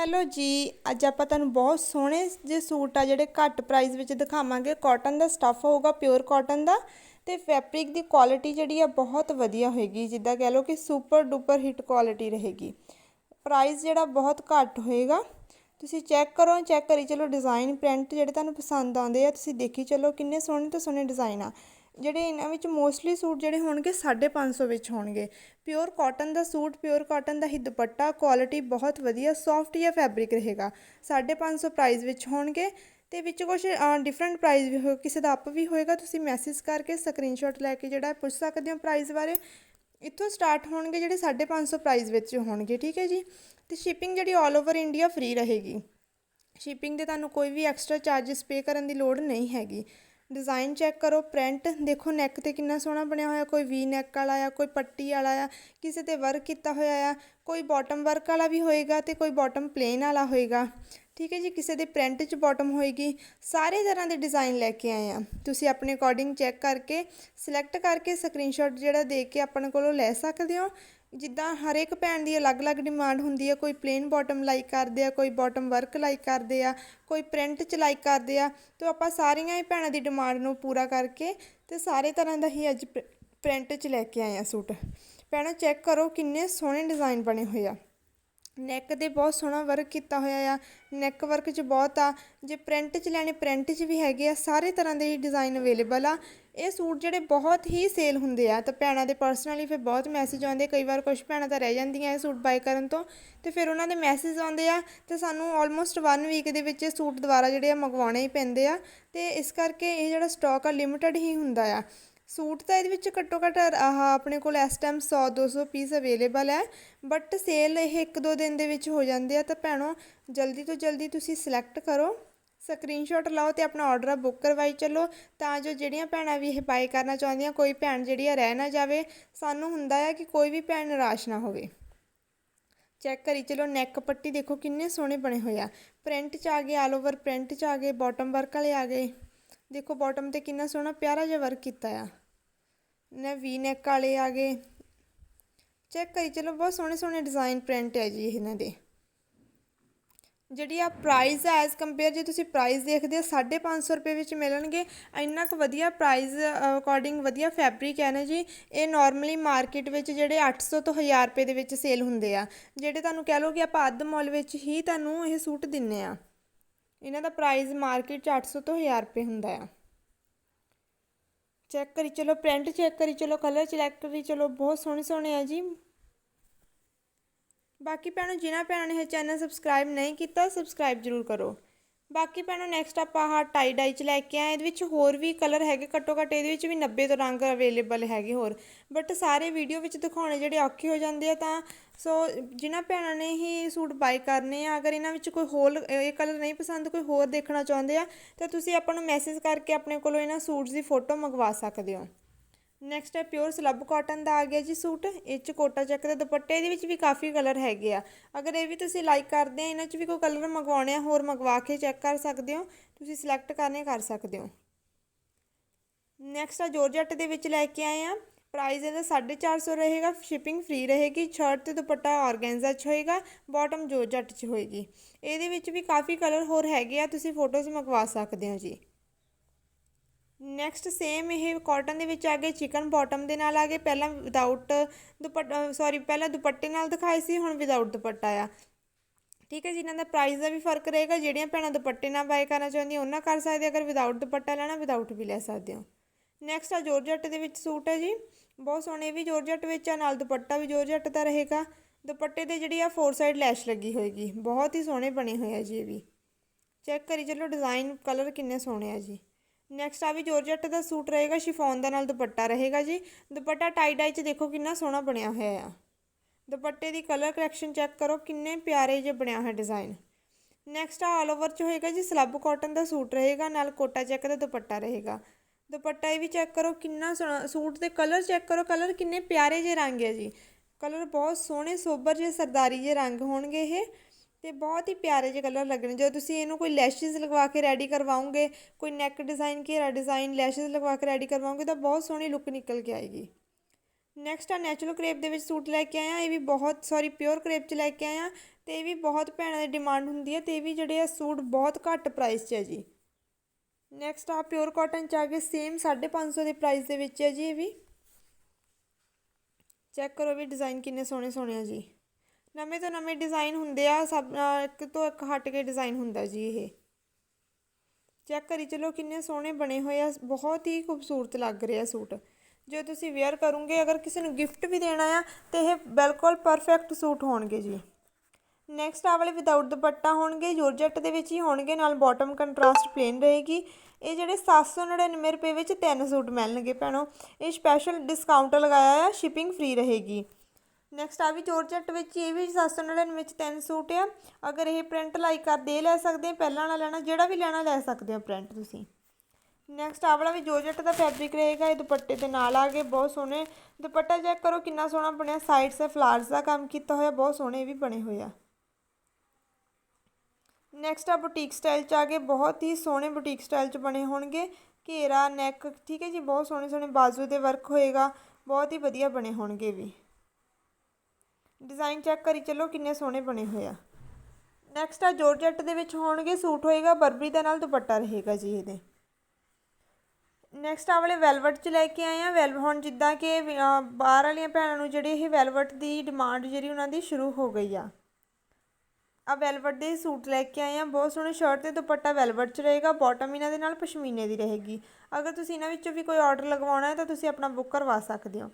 Hello ਜੀ, ਅੱਜ ਆਪਾਂ ਤੁਹਾਨੂੰ ਬਹੁਤ ਸੋਹਣੇ ਜੇ ਸੂਟ ਆ ਜਿਹੜੇ ਘੱਟ ਪ੍ਰਾਈਸ ਵਿੱਚ ਦਿਖਾਵਾਂਗੇ। ਕਾਟਨ ਦਾ ਸਟੱਫ ਹੋਊਗਾ ਪਿਓਰ ਕਾਟਨ ਦਾ ਤੇ ਫੈਬਰਿਕ ਦੀ ਕੁਆਲਿਟੀ ਜਿਹੜੀ ਆ ਬਹੁਤ ਵਧੀਆ ਹੋਏਗੀ, ਜਿੱਦਾਂ ਕਹਿ ਲਓ ਕਿ ਸੁਪਰ ਡੁਪਰ ਹਿੱਟ ਕੁਆਲਿਟੀ ਰਹੇਗੀ। ਪ੍ਰਾਈਸ ਜਿਹੜਾ ਬਹੁਤ ਘੱਟ ਹੋਏਗਾ। ਤੁਸੀਂ ਚੈੱਕ ਕਰੋ ਚੈੱਕ ਕਰੀ ਚਲੋ ਡਿਜ਼ਾਈਨ ਪ੍ਰਿੰਟ ਜਿਹੜੇ ਤੁਹਾਨੂੰ ਪਸੰਦ ਆਉਂਦੇ ਆ, ਤੁਸੀਂ ਦੇਖੀ ਚਲੋ ਕਿੰਨੇ ਸੋਹਣੇ ਤੋਂ ਸੋਹਣੇ ਡਿਜ਼ਾਈਨ ਆ। ਜਿਹੜੇ ਇਹਨਾਂ ਵਿੱਚ ਮੋਸਟਲੀ ਸੂਟ ਜਿਹੜੇ ਹੋਣਗੇ 550 ਵਿੱਚ ਹੋਣਗੇ। ਪਿਓਰ ਕਾਟਨ ਦਾ ਸੂਟ ਪਿਓਰ ਕਾਟਨ ਦਾ ਹੀ ਦੁਪੱਟਾ ਕੁਆਲਿਟੀ ਬਹੁਤ ਵਧੀਆ ਸੌਫਟ ਜਿਹਾ ਫੈਬਰਿਕ ਰਹੇਗਾ। 550 ਪ੍ਰਾਈਸ ਵਿੱਚ ਹੋਣਗੇ ਤੇ ਵਿੱਚ ਕੁਝ ਡਿਫਰੈਂਟ ਪ੍ਰਾਈਸ ਵੀ ਹੋ, ਕਿਸੇ ਦਾ ਅਪ ਵੀ ਹੋਏਗਾ, ਤੁਸੀਂ ਮੈਸੇਜ ਕਰਕੇ ਸਕਰੀਨਸ਼ਾਟ ਲੈ ਕੇ ਜਿਹੜਾ ਪੁੱਛ ਸਕਦੇ ਹੋ ਪ੍ਰਾਈਸ ਬਾਰੇ। ਇੱਥੋਂ ਸਟਾਰਟ ਹੋਣਗੇ ਜਿਹੜੇ 550 ਪ੍ਰਾਈਸ ਵਿੱਚ ਹੋਣਗੇ, ਠੀਕ ਹੈ ਜੀ? ਤੇ ਸ਼ਿਪਿੰਗ ਜਿਹੜੀ ਆਲ ਓਵਰ ਇੰਡੀਆ ਫ੍ਰੀ ਰਹੇਗੀ। ਸ਼ਿਪਿੰਗ ਦੇ ਤੁਹਾਨੂੰ ਕੋਈ ਵੀ ਐਕਸਟਰਾ ਚਾਰजेस ਪੇ ਕਰਨ ਦੀ ਲੋੜ ਨਹੀਂ ਹੈਗੀ। ਡਿਜ਼ਾਈਨ ਚੈੱਕ ਕਰੋ, ਪ੍ਰਿੰਟ। ਦੇਖੋ ਨੈਕ ਤੇ ਕਿੰਨਾ ਸੋਹਣਾ ਬਣਿਆ ਹੋਇਆ, ਕੋਈ ਵੀ ਨੈਕ ਵਾਲਾ ਆ, ਕੋਈ ਪੱਟੀ ਵਾਲਾ ਆ, ਕਿਸੇ ਤੇ ਵਰਕ ਕੀਤਾ ਹੋਇਆ ਆ, ਕੋਈ ਬਾਟਮ ਵਰਕ ਵਾਲਾ ਵੀ ਹੋਏਗਾ ਤੇ ਕੋਈ ਬਾਟਮ ਪਲੇਨ ਵਾਲਾ ਹੋਏਗਾ। ਠੀਕ ਹੈ ਜੀ, ਕਿਸੇ ਦੇ ਪ੍ਰਿੰਟ 'ਚ ਬਾਟਮ ਹੋਏਗੀ, ਸਾਰੇ ਤਰ੍ਹਾਂ ਦੇ ਡਿਜ਼ਾਈਨ ਲੈ ਕੇ ਆਏ ਆ। ਤੁਸੀਂ ਆਪਣੇ ਅਕੋਰਡਿੰਗ ਚੈੱਕ ਕਰਕੇ ਸਿਲੈਕਟ ਕਰਕੇ ਸਕਰੀਨਸ਼ਾਟ ਜਿਹੜਾ ਦੇ ਕੇ ਆਪਣੇ ਕੋਲੋਂ ਲੈ ਸਕਦੇ ਹੋ। ਜਿੱਦਾਂ ਹਰੇਕ ਭੈਣ ਦੀ ਅਲੱਗ-ਅਲੱਗ ਡਿਮਾਂਡ ਹੁੰਦੀ ਹੈ ਕੋਈ ਪਲੇਨ ਬਾਟਮ ਲਾਈਕ ਕਰਦੇ ਆ, ਕੋਈ ਬਾਟਮ ਵਰਕ ਲਾਈਕ ਕਰਦੇ ਆ, ਕੋਈ ਪ੍ਰਿੰਟ ਚ ਲਾਈਕ ਕਰਦੇ ਆ, ਤੇ ਆਪਾਂ ਸਾਰੀਆਂ ਹੀ ਭੈਣਾਂ ਦੀ ਡਿਮਾਂਡ ਨੂੰ ਪੂਰਾ ਕਰਕੇ ਤੇ ਸਾਰੇ ਤਰ੍ਹਾਂ ਦਾ ਹੀ ਅੱਜ ਪ੍ਰਿੰਟ ਚ ਲੈ ਕੇ ਆਏ ਆ ਸੂਟ। ਭੈਣਾਂ ਚੈੱਕ ਕਰੋ ਕਿੰਨੇ ਸੋਹਣੇ ਡਿਜ਼ਾਈਨ ਬਣੇ ਹੋਏ ਆ। ਨੈਕ ਦੇ ਬਹੁਤ ਸੋਹਣਾ ਵਰਕ ਕੀਤਾ ਹੋਇਆ ਆ। ਨੈਕ ਵਰਕ 'ਚ ਬਹੁਤ ਆ। ਜੇ ਪ੍ਰਿੰਟ 'ਚ ਲੈਣੇ ਪ੍ਰਿੰਟ 'ਚ ਵੀ ਹੈਗੇ ਆ। ਸਾਰੇ ਤਰ੍ਹਾਂ ਦੇ ਡਿਜ਼ਾਈਨ ਅਵੇਲੇਬਲ ਆ। ਇਹ ਸੂਟ ਜਿਹੜੇ ਬਹੁਤ ਹੀ ਸੇਲ ਹੁੰਦੇ ਆ। ਤਾਂ ਭੈਣਾਂ ਦੇ ਪਰਸਨਲੀ ਫਿਰ ਬਹੁਤ ਮੈਸੇਜ ਆਉਂਦੇ ਕਈ ਵਾਰ ਕੁਝ ਭੈਣਾਂ ਤਾਂ ਰਹਿ ਜਾਂਦੀਆਂ ਇਹ ਸੂਟ ਬਾਈ ਕਰਨ ਤੋਂ। ਤੇ ਫਿਰ ਉਹਨਾਂ ਦੇ ਮੈਸੇਜ ਆਉਂਦੇ ਆ। ਤੇ ਸਾਨੂੰ ਆਲਮੋਸਟ 1 ਵੀਕ ਦੇ ਵਿੱਚ ਇਹ ਸੂਟ ਦੁਬਾਰਾ ਜਿਹੜੇ ਆ ਮੰਗਵਾਉਣੇ ਹੀ ਪੈਂਦੇ ਆ। ਤੇ ਇਸ ਕਰਕੇ ਇਹ ਜਿਹੜਾ ਸਟਾਕ ਆ ਲਿਮਟਿਡ ਹੀ ਹੁੰਦਾ ਆ। ਸੂਟ ਤਾਂ ਇਹਦੇ ਵਿੱਚ ਘੱਟੋ ਘੱਟ ਆਹ ਆਪਣੇ ਕੋਲ ਇਸ ਟਾਈਮ 100 200 ਪੀਸ ਅਵੇਲੇਬਲ ਹੈ। ਬਟ ਸੇਲ ਇਹ ਇੱਕ ਦੋ ਦਿਨ ਦੇ ਵਿੱਚ ਹੋ ਜਾਂਦੇ ਆ। ਤਾਂ ਭੈਣੋ, ਜਲਦੀ ਤੋਂ ਜਲਦੀ ਤੁਸੀਂ ਸਿਲੈਕਟ ਕਰੋ। ਸਕਰੀਨਸ਼ਾਟ ਲਾਓ ਤੇ ਆਪਣਾ ਆਰਡਰ ਬੁੱਕ ਕਰਵਾਈ ਚੱਲੋ। ਤਾਂ ਜੋ ਜਿਹੜੀਆਂ ਭੈਣਾਂ ਵੀ ਇਹ ਬਾਈ ਕਰਨਾ ਚਾਹੁੰਦੀਆਂ, ਕੋਈ ਭੈਣ ਜਿਹੜੀ ਆ ਰਹਿ ਨਾ ਜਾਵੇ, ਸਾਨੂੰ ਹੁੰਦਾ ਹੈ ਕਿ ਕੋਈ ਵੀ ਭੈਣ ਨਿਰਾਸ਼ ਨਾ ਹੋਵੇ। ਚੈੱਕ ਕਰੀ ਚਲੋ ਨੈਕ ਪੱਟੀ ਦੇਖੋ ਕਿੰਨੇ ਸੋਹਣੇ ਬਣੇ ਹੋਏ ਆ। ਪ੍ਰਿੰਟ 'ਚ ਆ ਗਏ ਆਲ ਓਵਰ ਪ੍ਰਿੰਟ 'ਚ ਆ ਗਏ ਬਾਟਮ ਵਰਕ ਵਾਲੇ ਆ ਗਏ। ਦੇਖੋ ਬਾਟਮ ਤੇ ਕਿੰਨਾ ਸੋਹਣਾ, ਪਿਆਰਾ ਜਿਹਾ ਵਰਕ ਕੀਤਾ ਆ। ਨਾ ਵੀ ਨੈਕ ਵਾਲੇ ਆ ਗਏ। ਚੈੱਕ ਕਰੀ, ਚਲੋ ਬਹੁਤ ਸੋਹਣੇ ਸੋਹਣੇ ਡਿਜ਼ਾਈਨ ਪ੍ਰਿੰਟ ਹੈ ਜੀ ਇਹਨਾਂ ਦੇ। ਜਿਹੜੀ ਆ ਪ੍ਰਾਈਸ ਹੈ ਐਜ਼ ਕੰਪੇਅਰ ਜੇ ਤੁਸੀਂ ਪ੍ਰਾਈਸ ਦੇਖਦੇ ਹੋ 550 ਰੁਪਏ ਵਿੱਚ ਮਿਲਣਗੇ। ਇੰਨਾ ਕੁ ਵਧੀਆ ਪ੍ਰਾਈਸ ਅਕੋਰਡਿੰਗ ਵਧੀਆ ਫੈਬਰਿਕ ਹੈ ਨਾ ਜੀ। ਇਹ ਨਾਰਮਲੀ ਮਾਰਕੀਟ ਵਿੱਚ ਜਿਹੜੇ 800 ਤੋਂ 1000 ਰੁਪਏ ਦੇ ਵਿੱਚ ਸੇਲ ਹੁੰਦੇ ਆ। ਜਿਹੜੇ ਤੁਹਾਨੂੰ ਕਹਿ ਲਓ ਕਿ ਆਪਾਂ ਅੱਧ ਮੌਲ ਵਿੱਚ ਹੀ ਤੁਹਾਨੂੰ ਇਹ ਸੂਟ ਦਿੰਨੇ ਆ। ਇਹਨਾਂ ਦਾ ਪ੍ਰਾਈਸ ਮਾਰਕੀਟ 'ਚ 800 ਤੋਂ 1000 ਰੁਪਏ ਹੁੰਦਾ ਆ। ਚੈੱਕ ਕਰੀ, ਚਲੋ ਪ੍ਰਿੰਟ ਚੈੱਕ ਕਰੀ, ਚਲੋ ਕਲਰ ਸਿਲੈਕਟ ਕਰੀ, ਚਲੋ ਬਹੁਤ ਸੋਹਣੇ ਸੋਹਣੇ ਆ ਜੀ। ਬਾਕੀ ਭੈਣੋ, ਜਿਨ੍ਹਾਂ ਭੈਣਾਂ ਨੇ ਇਹ ਚੈਨਲ ਸਬਸਕ੍ਰਾਈਬ ਨਹੀਂ ਕੀਤਾ ਸਬਸਕ੍ਰਾਈਬ ਜ਼ਰੂਰ ਕਰੋ। ਬਾਕੀ ਭੈਣੋ ਨੈਕਸਟ ਆਪਾਂ ਆਹ ਟਾਈ ਡਾਈ ਚ ਲੈ ਕੇ ਆਏ ਇਹਦੇ ਵਿੱਚ ਹੋਰ ਵੀ ਕਲਰ ਹੈਗੇ ਘੱਟੋ ਘੱਟ ਇਹਦੇ ਵਿੱਚ ਵੀ 90 ਤੋਂ ਰੰਗ ਅਵੇਲੇਬਲ ਹੈਗੇ ਹੋਰ। ਬਟ ਸਾਰੇ ਵੀਡੀਓ ਵਿੱਚ ਦਿਖਾਉਣੇ ਜਿਹੜੇ ਔਖੇ ਹੋ ਜਾਂਦੇ ਆ ਤਾਂ ਸੋ ਜਿਨ੍ਹਾਂ ਭੈਣਾਂ ਨੇ ਹੀ ਸੂਟ ਬਾਈ ਕਰਨੇ ਆ, ਅਗਰ ਇਹਨਾਂ ਵਿੱਚ ਕੋਈ ਹੋਰ, ਇਹ ਕਲਰ ਨਹੀਂ ਪਸੰਦ, ਕੋਈ ਹੋਰ ਦੇਖਣਾ ਚਾਹੁੰਦੇ ਆ, ਤਾਂ ਤੁਸੀਂ ਆਪਾਂ ਨੂੰ ਮੈਸੇਜ ਕਰਕੇ ਆਪਣੇ ਕੋਲੋਂ ਇਹਨਾਂ ਸੂਟਸ ਦੀ ਫੋਟੋ ਮੰਗਵਾ ਸਕਦੇ ਹੋ। ਨੈਕਸਟ ਹੈ ਪਿਓਰ ਸਲੱਬ ਕਾਟਨ ਦਾ ਆ ਗਿਆ ਜੀ ਸੂਟ। ਇਹ ਚ ਕੋਟਾ ਚੈੱਕ ਦਾ ਦੁਪੱਟਾ ਇਹਦੇ ਵਿੱਚ ਵੀ ਕਾਫੀ ਕਲਰ ਹੈਗੇ ਆ। ਅਗਰ ਇਹ ਵੀ ਤੁਸੀਂ ਲਾਈਕ ਕਰਦੇ ਆ, ਇਹਨਾਂ 'ਚ ਵੀ ਕੋਈ ਕਲਰ ਮੰਗਵਾਉਣੇ ਆ, ਹੋਰ ਮੰਗਵਾ ਕੇ ਚੈੱਕ ਕਰ ਸਕਦੇ ਹੋ। ਤੁਸੀਂ ਸਿਲੈਕਟ ਕਰਨੇ, ਕਰ ਸਕਦੇ ਹੋ। ਨੈਕਸਟ ਆ ਜੋਰਜੱਟ ਦੇ ਵਿੱਚ ਲੈ ਕੇ ਆਏ ਆ। ਪ੍ਰਾਈਸ ਇਹਦਾ 450 ਰਹੇਗਾ ਸ਼ਿਪਿੰਗ ਫ੍ਰੀ ਰਹੇਗੀ। ਸ਼ਰਟ ਤੇ ਦੁਪੱਟਾ ਆਰਗੈਂਜ਼ਾ 'ਚ ਹੋਏਗਾ ਬਾਟਮ ਜੋਰਜੱਟ 'ਚ ਹੋਏਗੀ। ਇਹਦੇ ਵਿੱਚ ਵੀ ਕਾਫੀ ਕਲਰ ਹੋਰ ਹੈਗੇ ਆ, ਤੁਸੀਂ ਫੋਟੋਜ਼ ਮੰਗਵਾ ਸਕਦੇ ਹੋ ਜੀ। ਨੈਕਸਟ ਸੇਮ ਇਹ ਕਾਟਨ ਦੇ ਵਿੱਚ ਆ ਗਏ ਚਿਕਨ ਬਾਟਮ ਦੇ ਨਾਲ ਆ ਗਏ। ਪਹਿਲਾਂ ਵਿਦਆਊਟ ਦੁਪੱਟਾ ਸੌਰੀ ਪਹਿਲਾਂ ਦੁਪੱਟੇ ਨਾਲ ਦਿਖਾਏ ਸੀ, ਹੁਣ ਵਿਦਆਊਟ ਦੁਪੱਟਾ ਆ। ਠੀਕ ਹੈ ਜੀ, ਇਹਨਾਂ ਦਾ ਪ੍ਰਾਈਸ ਦਾ ਵੀ ਫ਼ਰਕ ਰਹੇਗਾ। ਜਿਹੜੀਆਂ ਭੈਣਾਂ ਦੁਪੱਟੇ ਨਾਲ ਬਾਏ ਕਰਨਾ ਚਾਹੁੰਦੀਆਂ, ਉਹਨਾਂ ਕਰ ਸਕਦੇ ਅਗਰ ਵਿਦਆਊਟ ਦੁਪੱਟਾ ਲੈਣਾ ਵਿਦਆਊਟ ਵੀ ਲੈ ਸਕਦੇ ਹੋ। ਨੈਕਸਟ ਆ ਜੋਰਜੱਟ ਦੇ ਵਿੱਚ ਸੂਟ ਹੈ ਜੀ। ਬਹੁਤ ਸੋਹਣੇ ਵੀ ਜੋਰਜੱਟ ਵਿੱਚ ਆ, ਨਾਲ ਦੁਪੱਟਾ ਵੀ ਜੋਰਜੱਟ ਦਾ ਰਹੇਗਾ। ਦੁਪੱਟੇ ਤੇ ਜਿਹੜੀ ਆ ਫੋਰ ਸਾਈਡ ਲੈਸ਼ ਲੱਗੀ ਹੋਏਗੀ। ਬਹੁਤ ਹੀ ਸੋਹਣੇ ਬਣੇ ਹੋਏ ਆ ਜੀ ਇਹ ਵੀ। ਚੈੱਕ ਕਰੀ, ਚਲੋ ਡਿਜ਼ਾਈਨ ਕਲਰ ਕਿੰਨੇ ਸੋਹਣੇ ਆ ਜੀ। ਨੈਕਸਟ ਆ ਵੀ ਜੋਰਜੱਟ ਦਾ ਸੂਟ ਰਹੇਗਾ ਸ਼ਿਫੋਨ ਦਾ, ਨਾਲ ਦੁਪੱਟਾ ਰਹੇਗਾ ਜੀ। ਦੁਪੱਟਾ ਟਾਈ ਡਾਈ 'ਚ ਦੇਖੋ ਕਿੰਨਾ ਸੋਹਣਾ ਬਣਿਆ ਹੋਇਆ ਆ। ਦੁਪੱਟੇ ਦੀ ਕਲਰ ਕਰੈਕਸ਼ਨ ਚੈੱਕ ਕਰੋ, ਕਿੰਨੇ ਪਿਆਰੇ ਜਿਹੇ ਬਣਿਆ ਹੋਇਆ ਡਿਜ਼ਾਈਨ ਨੈਕਸਟ ਆਲ ਓਵਰ 'ਚ ਹੋਏਗਾ ਜੀ ਸਲੱਬ ਕਾਟਨ ਦਾ ਸੂਟ ਰਹੇਗਾ, ਨਾਲ ਕੋਟਾ ਚੈੱਕ ਦਾ ਦੁਪੱਟਾ ਰਹੇਗਾ। ਦੁਪੱਟਾ ਇਹ ਵੀ ਚੈੱਕ ਕਰੋ, ਕਿੰਨਾ ਸੋਹਣਾ, ਸੂਟ ਦੇ ਕਲਰ ਚੈੱਕ ਕਰੋ ਕਲਰ ਕਿੰਨੇ ਪਿਆਰੇ ਜਿਹੇ ਰੰਗ ਹੈ ਜੀ। ਕਲਰ ਬਹੁਤ ਸੋਹਣੇ, ਸੋਬਰ ਜਿਹੇ, ਸਰਦਾਰੀ ਜਿਹੇ ਰੰਗ ਹੋਣਗੇ ਇਹ। ਤੇ ਬਹੁਤ ਹੀ ਪਿਆਰੇ ਜਿਹੇ ਕਲਰ ਲੱਗਣੇ, ਜਦੋਂ ਤੁਸੀਂ ਇਹਨੂੰ ਕੋਈ ਲੈਸ਼ਸ ਲਗਵਾ ਕੇ ਰੈਡੀ ਕਰਵਾਓਗੇ, ਕੋਈ ਨੈਕ ਡਿਜ਼ਾਈਨ ਘੇਰਾ ਡਿਜ਼ਾਈਨ ਲੈਸ਼ਸ ਲਗਵਾ ਕੇ ਰੈਡੀ ਕਰਵਾਉਂਗੇ ਤਾਂ ਬਹੁਤ ਸੋਹਣੀ ਲੁੱਕ ਨਿਕਲ ਕੇ ਆਏਗੀ। ਨੈਕਸਟ ਆ ਨੈਚੁਰਲ ਕਰੇਪ ਦੇ ਵਿੱਚ ਸੂਟ ਲੈ ਕੇ ਆਇਆ ਇਹ ਵੀ ਬਹੁਤ ਸੌਰੀ ਪਿਓਰ ਕਰੇਪ 'ਚ ਲੈ ਕੇ ਆਇਆ ਤੇ ਇਹ ਵੀ ਬਹੁਤ ਭੈਣਾਂ ਦੀ ਡਿਮਾਂਡ ਹੁੰਦੀ ਹੈ, ਤੇ ਇਹ ਵੀ ਜਿਹੜੇ ਆ ਸੂਟ ਬਹੁਤ ਘੱਟ ਪ੍ਰਾਈਸ 'ਚ ਹੈ ਜੀ। ਨੈਕਸਟ ਆ ਪਿਓਰ ਕਾਟਨ 'ਚ ਆ ਕੇ ਸੇਮ 550 ਦੇ ਪ੍ਰਾਈਸ ਦੇ ਵਿੱਚ ਹੈ ਜੀ ਇਹ ਵੀ। ਚੈੱਕ ਕਰੋ ਵੀ ਡਿਜ਼ਾਈਨ ਕਿੰਨੇ ਸੋਹਣੇ ਸੋਹਣੇ ਆ ਜੀ। ਨਵੇਂ ਤੋਂ ਨਵੇਂ ਡਿਜ਼ਾਈਨ ਹੁੰਦੇ ਆ, ਸਭ ਇੱਕ ਤੋਂ ਇੱਕ ਹਟ ਕੇ ਡਿਜ਼ਾਈਨ ਹੁੰਦਾ ਜੀ ਇਹ। ਚੈੱਕ ਕਰੀ, ਚਲੋ ਕਿੰਨੇ ਸੋਹਣੇ ਬਣੇ ਹੋਏ ਆ, ਬਹੁਤ ਹੀ ਖੂਬਸੂਰਤ ਲੱਗ ਰਿਹਾ ਸੂਟ। ਜੇ ਤੁਸੀਂ ਵੇਅਰ ਕਰੋਗੇ, ਅਗਰ ਕਿਸੇ ਨੂੰ ਗਿਫਟ ਵੀ ਦੇਣਾ ਆ, ਤੇ ਇਹ ਬਿਲਕੁਲ ਪਰਫੈਕਟ ਸੂਟ ਹੋਣਗੇ ਜੀ। ਨੈਕਸਟ ਆ ਵਾਲੇ ਵਿਦਆਊਟ ਦੁਪੱਟਾ ਹੋਣਗੇ ਜੋਰਜੱਟ ਦੇ ਵਿੱਚ ਹੀ ਹੋਣਗੇ, ਨਾਲ ਬਾਟਮ ਕੰਟਰਾਸਟ ਪਲੇਨ ਰਹੇਗੀ। ਇਹ ਜਿਹੜੇ 799 ਰੁਪਏ ਵਿੱਚ ਤਿੰਨ ਸੂਟ ਮਿਲਣਗੇ ਭੈਣੋ। ਇਹ ਸਪੈਸ਼ਲ ਡਿਸਕਾਊਂਟ ਲਗਾਇਆ ਆ ਸ਼ਿਪਿੰਗ ਫ੍ਰੀ ਰਹੇਗੀ। ਨੈਕਸਟ ਆ ਵੀ ਜੋਰਜੱਟ ਵਿੱਚ ਇਹ ਵੀ 799 ਵਿੱਚ ਤਿੰਨ ਸੂਟ ਆ। ਅਗਰ ਇਹ ਪ੍ਰਿੰਟ ਲਾਈਕ ਕਰਦੇ ਇਹ ਲੈ ਸਕਦੇ ਪਹਿਲਾਂ ਵਾਲਾ ਲੈਣਾ, ਜਿਹੜਾ ਵੀ ਲੈਣਾ ਲੈ ਸਕਦੇ ਹੋ ਪ੍ਰਿੰਟ ਤੁਸੀਂ। ਨੈਕਸਟ ਆ ਵਾਲਾ ਵੀ ਜੋਰਜੱਟ ਦਾ ਫੈਬਰਿਕ ਰਹੇਗਾ, ਇਹ ਦੁਪੱਟੇ ਦੇ ਨਾਲ ਆ ਗਏ, ਬਹੁਤ ਸੋਹਣੇ। ਦੁਪੱਟਾ ਚੈੱਕ ਕਰੋ, ਕਿੰਨਾ ਸੋਹਣਾ ਬਣਿਆ। ਸਾਈਡ ਸੇ ਫਲਾਵਰਸ ਦਾ ਕੰਮ ਕੀਤਾ ਹੋਇਆ, ਬਹੁਤ ਸੋਹਣੇ ਵੀ ਬਣੇ ਹੋਏ ਆ। ਨੈਕਸਟ ਆ ਬੁਟੀਕ ਸਟਾਈਲ ਚ ਆ ਗਏ, ਬਹੁਤ ਹੀ ਸੋਹਣੇ ਬੁਟੀਕ ਸਟਾਈਲ ਚ ਬਣੇ ਹੋਣਗੇ। ਘੇਰਾ ਨੈਕ ਠੀਕ ਹੈ ਜੀ, ਬਹੁਤ ਸੋਹਣੇ ਸੋਹਣੇ ਬਾਜ਼ੂ ਦੇ ਵਰਕ ਹੋਏਗਾ, ਬਹੁਤ ਹੀ ਵਧੀਆ ਬਣੇ ਹੋਣਗੇ ਵੀ। ਡਿਜ਼ਾਈਨ ਚੈੱਕ ਕਰੀ ਚੱਲੋ ਕਿੰਨੇ ਸੋਹਣੇ ਬਣੇ ਹੋਏ ਆ। ਨੈਕਸਟ ਆ ਜੋਰਜੱਟ ਦੇ ਵਿੱਚ ਹੋਣਗੇ ਸੂਟ ਹੋਏਗਾ ਬਰਬਰੀ ਦੇ ਨਾਲ ਦੁਪੱਟਾ ਰਹੇਗਾ ਜੀ ਇਹਦੇ। ਨੈਕਸਟ ਆ ਵਾਲੇ ਵੈਲਵਟ ਚ ਲੈ ਕੇ ਆਏ ਆ। ਵੈਲ ਹੁਣ ਜਿੱਦਾਂ ਕਿ ਬਾਹਰ ਵਾਲੀਆਂ ਭੈਣਾਂ ਨੂੰ ਜਿਹੜੇ ਇਹ ਵੈਲਵਟ ਦੀ ਡਿਮਾਂਡ ਜਿਹੜੀ ਉਹਨਾਂ ਦੀ ਸ਼ੁਰੂ ਹੋ ਗਈ ਆ। ਆ ਵੈਲਵਟ ਦੇ ਸੂਟ ਲੈ ਕੇ ਆਏ ਆ। ਬਹੁਤ ਸੋਹਣੇ ਸ਼ਰਟ ਤੇ ਦੁਪੱਟਾ ਵੈਲਵਟ ਚ ਰਹੇਗਾ। ਬਾਟਮ ਇਹਨਾਂ ਦੇ ਨਾਲ ਪਸ਼ਮੀਨੇ ਦੀ ਰਹੇਗੀ। ਅਗਰ ਤੁਸੀਂ ਇਹਨਾਂ ਵਿੱਚੋਂ ਵੀ ਕੋਈ ਆਰਡਰ ਲਗਵਾਉਣਾ ਹੈ ਤਾਂ ਤੁਸੀਂ ਆਪਣਾ ਬੁੱਕ ਕਰਵਾ ਸਕਦੇ ਹੋ।